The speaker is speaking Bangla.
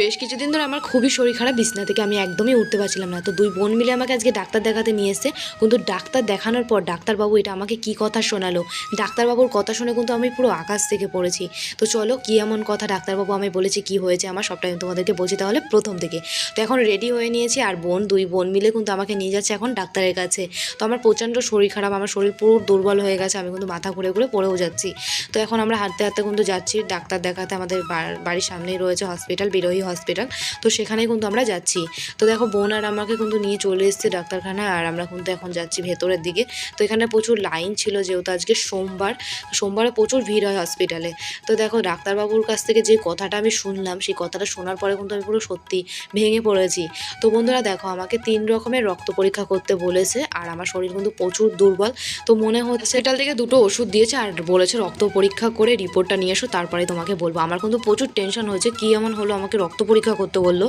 বেশ কিছুদিন ধরে আমার খুবই শরীর খারাপ, বিছনা থেকে আমি একদমই উঠতে পারছিলাম না। তো দুই বোন মিলে আমাকে আজকে ডাক্তার দেখাতে নিয়ে এসছে। কিন্তু ডাক্তার দেখানোর পর ডাক্তারবাবু এটা আমাকে কি কথা শোনালো? ডাক্তারবাবুর কথা শুনে কিন্তু আমি পুরো আকাশ থেকে পড়েছি। তো চলো কি এমন কথা ডাক্তারবাবু আমি বলেছি, কি হয়েছে আমার সবটা আমি তোমাদেরকে বলছি তাহলে প্রথম থেকে। তো এখন রেডি হয়ে নিয়েছি আর বোন, দুই বোন মিলে কিন্তু আমাকে নিয়ে যাচ্ছে এখন ডাক্তারের কাছে। তো আমার প্রচণ্ড শরীর খারাপ, আমার শরীর পুরো দুর্বল হয়ে গেছে, আমি কিন্তু মাথা ঘুরে ঘুরে পড়েও যাচ্ছি। তো এখন আমরা হাঁটতে হাঁটতে কিন্তু যাচ্ছি, ডাক্তার দেখাতে আমাদের বাড়ির সামনেই রয়েছে হসপিটাল বিরোহী হসপিটাল তো সেখানে কিন্তু আমরা যাচ্ছি। তো দেখো, বোন আর আমাকে কিন্তু নিয়ে চলে এসেছে ডাক্তারখানায়, আর আমরা কিন্তু এখন যাচ্ছি ভেতরের দিকে। তো এখানে প্রচুর লাইন ছিল যেহেতু আজকে সোমবার সোমবারে প্রচুর ভিড় হয় হসপিটালে তো দেখো, ডাক্তারবাবুর কাছ থেকে যে কথাটা আমি শুনলাম, সেই কথাটা শোনার পরে কিন্তু আমি পুরো সত্যি ভেঙে পড়েছি। তো বন্ধুরা দেখো, আমাকে তিন রকমের রক্ত পরীক্ষা করতে বলেছে, আর আমার শরীর কিন্তু প্রচুর দুর্বল। তো মনে হচ্ছে হসপিটাল থেকে দুটো ওষুধ দিয়েছে, আর বলেছে রক্ত পরীক্ষা করে রিপোর্টটা নিয়ে এসো, তারপরে তোমাকে বলব। আমার কিন্তু প্রচুর টেনশন হয়েছে, কী এমন হলো আমাকে রক্ত পরীক্ষা করতে বলল।